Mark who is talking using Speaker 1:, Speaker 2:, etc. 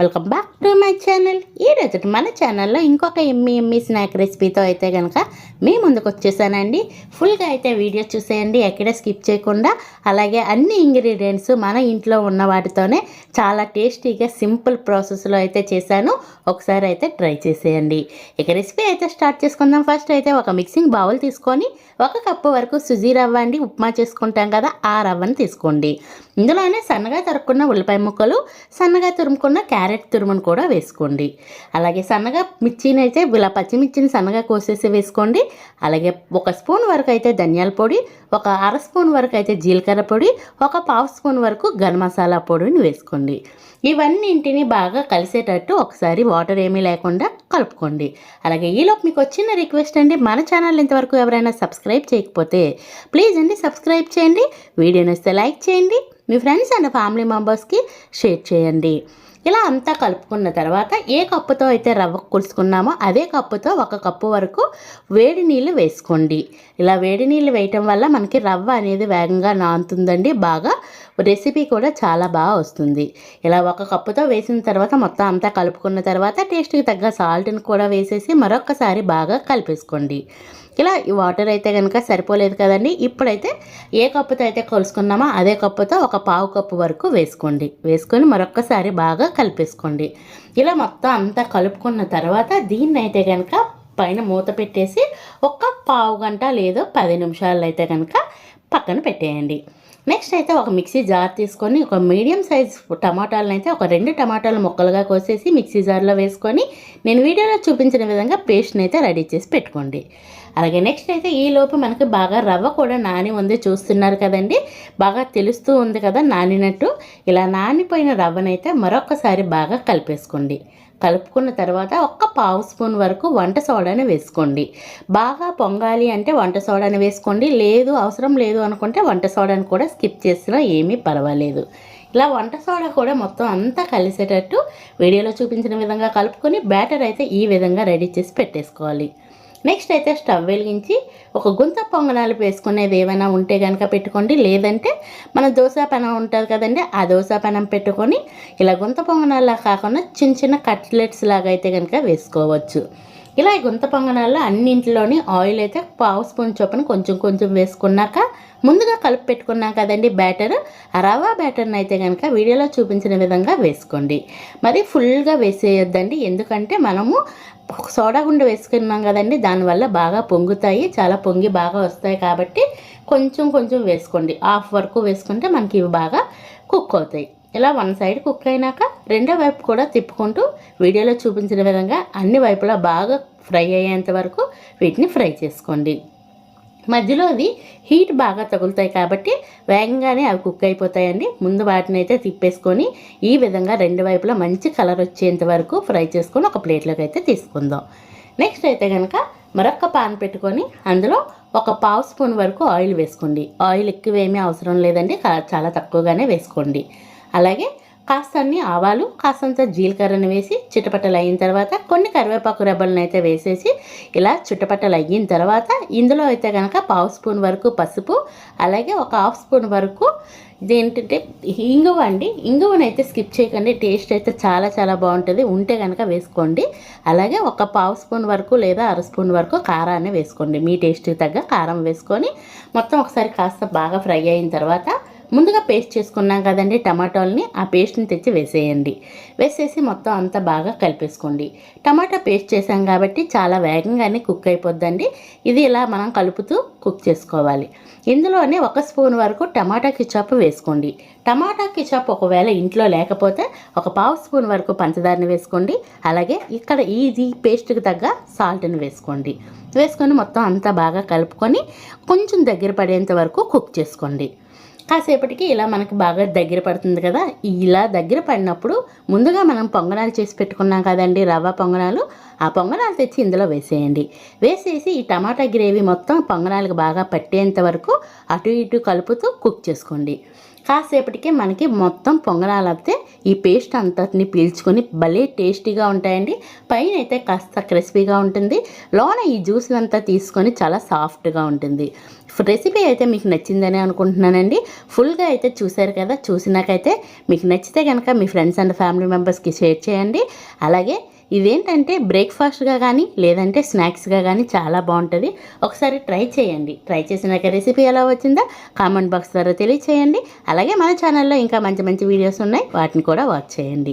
Speaker 1: Welcome back to my channel ఈ రోజు మన ఛానల్లో ఇంకొక ఎమ్మి ఎమ్మి స్నాక్ రెసిపీతో అయితే కనుక మీ ముందుకు వచ్చేసానండి. ఫుల్గా అయితే వీడియో చూసేయండి ఎక్కడ స్కిప్ చేయకుండా. అలాగే అన్ని ఇంగ్రీడియంట్స్ మన ఇంట్లో ఉన్న వాటితోనే చాలా టేస్టీగా సింపుల్ ప్రాసెస్లో అయితే చేశాను. ఒకసారి అయితే ట్రై చేసేయండి. ఇక రెసిపీ అయితే స్టార్ట్ చేసుకుందాం. ఫస్ట్ అయితే ఒక మిక్సింగ్ బౌల్ తీసుకొని ఒక కప్పు వరకు సుజీ రవ్వ అండి. ఉప్మా చేసుకుంటాం కదా ఆ రవ్వని తీసుకోండి. ఇందులోనే సన్నగా తరుక్కున్న ఉల్లిపాయ ముక్కలు సన్నగా తురుముకున్న క్యారెట్ తురుమును కూడా వేసుకోండి. అలాగే సన్నగా మిర్చిని అయితే ఇలా పచ్చిమిర్చిని సన్నగా కోసేసి వేసుకోండి. అలాగే ఒక స్పూన్ వరకు అయితే ధనియాల పొడి ఒక అర స్పూన్ వరకు అయితే జీలకర్ర పొడి ఒక పావు స్పూన్ వరకు గరం మసాలా పొడిని వేసుకోండి. ఇవన్నింటిని బాగా కలిసేటట్టు ఒకసారి వాటర్ ఏమీ లేకుండా కలుపుకోండి. అలాగే ఈలోపు మీకు వచ్చిన రిక్వెస్ట్ అండి మన ఛానల్ ఇంతవరకు ఎవరైనా సబ్స్క్రైబ్ చేయకపోతే ప్లీజ్ అండి సబ్స్క్రైబ్ చేయండి. వీడియోని వస్తే లైక్ చేయండి. మీ ఫ్రెండ్స్ అండ్ ఫ్యామిలీ మెంబర్స్కి షేర్ చేయండి. ఇలా అంతా కలుపుకున్న తర్వాత ఏ కప్పుతో అయితే రవ్వ కొలుసుకున్నామో అదే కప్పుతో ఒక కప్పు వరకు వేడి నీళ్ళు వేసుకోండి. ఇలా వేడి నీళ్ళు వేయటం వల్ల మనకి రవ్వ అనేది వేగంగా నానుతుందండి బాగా రెసిపీ కూడా చాలా బాగా వస్తుంది. ఇలా ఒక కప్పుతో వేసిన తర్వాత మొత్తం అంతా కలుపుకున్న తర్వాత టేస్ట్కి తగ్గ సాల్ట్ని కూడా వేసేసి మరొకసారి బాగా కలిపేసుకోండి. ఇలా ఈ వాటర్ అయితే కనుక సరిపోలేదు కదండి. ఇప్పుడైతే ఏ కప్పుతో అయితే కలుసుకున్నామో అదే కప్పుతో ఒక పావు కప్పు వరకు వేసుకోండి. వేసుకొని మరొక్కసారి బాగా కలిపేసుకోండి. ఇలా మొత్తం అంతా కలుపుకున్న తర్వాత దీన్ని అయితే కనుక పైన మూత పెట్టేసి ఒక పావు గంట లేదో పది నిమిషాలు అయితే కనుక పక్కన పెట్టేయండి. నెక్స్ట్ అయితే ఒక మిక్సీ జార్ తీసుకొని ఒక మీడియం సైజ్ టమాటాలను అయితే ఒక రెండు టమాటాలు ముక్కలుగా కోసేసి మిక్సీ జార్లో వేసుకొని నేను వీడియోలో చూపించిన విధంగా పేస్ట్ని అయితే రెడీ చేసి పెట్టుకోండి. అలాగే నెక్స్ట్ అయితే ఈ లోపు మనకి బాగా రవ్వ కూడా నాని ఉంది చూస్తున్నారు కదండి. బాగా తెలుస్తూ ఉంది కదా నానినట్టు. ఇలా నానిపోయిన రవ్వనైతే మరొకసారి బాగా కలిపేసుకోండి. కలుపుకున్న తర్వాత ఒక్క పావు స్పూన్ వరకు వంట సోడాని వేసుకోండి. బాగా పొంగాలి అంటే వంట సోడాని వేసుకోండి. లేదు అవసరం లేదు అనుకుంటే వంట సోడాని కూడా స్కిప్ చేసినా ఏమీ పర్వాలేదు. ఇలా వంట సోడా కూడా మొత్తం అంతా కలిసేటట్టు వీడియోలో చూపించిన విధంగా కలుపుకొని బ్యాటర్ అయితే ఈ విధంగా రెడీ చేసి పెట్టేసుకోవాలి. నెక్స్ట్ అయితే స్టవ్ వెలిగించి ఒక గుంత పొంగనాలు వేసుకునేది ఏమైనా ఉంటే కనుక పెట్టుకోండి. లేదంటే మన దోశ పెనం ఉంటుంది కదండి ఆ దోశ పెనం పెట్టుకొని ఇలా గుంత పొంగనాలా కాకుండా చిన్న చిన్న కట్లెట్స్ లాగా అయితే కనుక వేసుకోవచ్చు. ఇలా ఈ గుంత పొంగనాల్లో అన్నింటిలోని ఆయిల్ అయితే పావు స్పూన్ చొప్పున కొంచెం కొంచెం వేసుకున్నాక ముందుగా కలిపి పెట్టుకున్నాం కదండి బ్యాటర్. రవా బ్యాటర్ని అయితే కనుక వీడియోలో చూపించిన విధంగా వేసుకోండి. మరి ఫుల్గా వేసేయొద్దండి. ఎందుకంటే మనము సోడా గుండె వేసుకున్నాం కదండి. దానివల్ల బాగా పొంగుతాయి. చాలా పొంగి బాగా వస్తాయి కాబట్టి కొంచెం కొంచెం వేసుకోండి. హాఫ్ వరకు వేసుకుంటే మనకి ఇవి బాగా కుక్ అవుతాయి. ఇలా వన్ సైడ్ కుక్ అయినాక రెండో వైపు కూడా తిప్పుకుంటూ వీడియోలో చూపించిన విధంగా అన్ని వైపులా బాగా ఫ్రై అయ్యేంత వరకు వీటిని ఫ్రై చేసుకోండి. మధ్యలో అది హీట్ బాగా తగులుతాయి కాబట్టి వేగంగానే అవి కుక్ అయిపోతాయండి. ముందు వాటిని అయితే తిప్పేసుకొని ఈ విధంగా రెండు వైపులా మంచి కలర్ వచ్చేంత వరకు ఫ్రై చేసుకొని ఒక ప్లేట్లోకి అయితే తీసుకుందాం. నెక్స్ట్ అయితే కనుక మరొక పాన్ పెట్టుకొని అందులో ఒక పావు స్పూన్ వరకు ఆయిల్ వేసుకోండి. ఆయిల్ ఎక్కువ ఏమీ అవసరం లేదండి. చాలా తక్కువగానే వేసుకోండి. అలాగే కాస్త అన్ని ఆవాలు కాస్తంత జీలకర్రను వేసి చిటపట్టలు అయిన తర్వాత కొన్ని కరివేపాకు రెబ్బలను అయితే వేసేసి ఇలా చుట్టపట్టలు అయిన తర్వాత ఇందులో అయితే కనుక పావు స్పూన్ వరకు పసుపు అలాగే ఒక హాఫ్ స్పూన్ వరకు ఇదేంటంటే ఇంగువ అండి. ఇంగువనైతే స్కిప్ చేయకండి టేస్ట్ అయితే చాలా చాలా బాగుంటుంది. ఉంటే కనుక వేసుకోండి. అలాగే ఒక పావు స్పూన్ వరకు లేదా అర స్పూన్ వరకు కారాన్ని వేసుకోండి. మీ టేస్ట్కి తగ్గ కారం వేసుకొని మొత్తం ఒకసారి కాస్త బాగా ఫ్రై అయిన తర్వాత ముందుగా పేస్ట్ చేసుకున్నాం కదండి టమాటాలని ఆ పేస్ట్ని తెచ్చి వేసేయండి. వేసేసి మొత్తం అంతా బాగా కలిపేసుకోండి. టమాటా పేస్ట్ చేసాం కాబట్టి చాలా వేగంగానే కుక్ అయిపోద్దండి. ఇది ఇలా మనం కలుపుతూ కుక్ చేసుకోవాలి. ఇందులోనే ఒక స్పూన్ వరకు టమాటా కిచప్ వేసుకోండి. టమాటా కిచప్ ఒకవేళ ఇంట్లో లేకపోతే ఒక పావు స్పూన్ వరకు పంచదారని వేసుకోండి. అలాగే ఇక్కడ ఈజీ పేస్ట్కి తగ్గ సాల్ట్ని వేసుకోండి. వేసుకొని మొత్తం అంతా బాగా కలుపుకొని కొంచెం దగ్గర పడేంత వరకు కుక్ చేసుకోండి. కాసేపటికి ఇలా మనకి బాగా దగ్గర పడుతుంది కదా? ఇలా దగ్గర పడినప్పుడు ముందుగా మనం పొంగనాలు చేసి పెట్టుకున్నాం కదండి రవ్వ పొంగనాలు. ఆ పొంగనాలు తెచ్చి ఇందులో వేసేయండి. వేసేసి ఈ టమాటా గ్రేవీ మొత్తం పొంగనాలకు బాగా పట్టేంత వరకు అటు ఇటు కలుపుతూ కుక్ చేసుకోండి. కాసేపటికి మనకి మొత్తం పొంగనాలైతే ఈ పేస్ట్ అంతటిని పీల్చుకొని భలే టేస్టీగా ఉంటాయండి. పైన అయితే కాస్త క్రిస్పీగా ఉంటుంది. లోన ఈ జ్యూస్ అంతా తీసుకొని చాలా సాఫ్ట్గా ఉంటుంది. రెసిపీ అయితే మీకు నచ్చిందని అనుకుంటున్నానండి. ఫుల్గా అయితే చూశారు కదా చూసినాకైతే మీకు నచ్చితే కనుక మీ ఫ్రెండ్స్ అండ్ ఫ్యామిలీ మెంబర్స్కి షేర్ చేయండి. అలాగే ఇదేంటంటే బ్రేక్ఫాస్ట్గా కానీ లేదంటే స్నాక్స్గా కానీ చాలా బాగుంటుంది ఒకసారి ట్రై చేయండి. ట్రై చేసినాక రెసిపీ ఎలా వచ్చిందో కామెంట్ బాక్స్ ద్వారా తెలియచేయండి. అలాగే మన ఛానల్లో ఇంకా మంచి మంచి వీడియోస్ ఉన్నాయి. వాటిని కూడా వాచ్ చేయండి.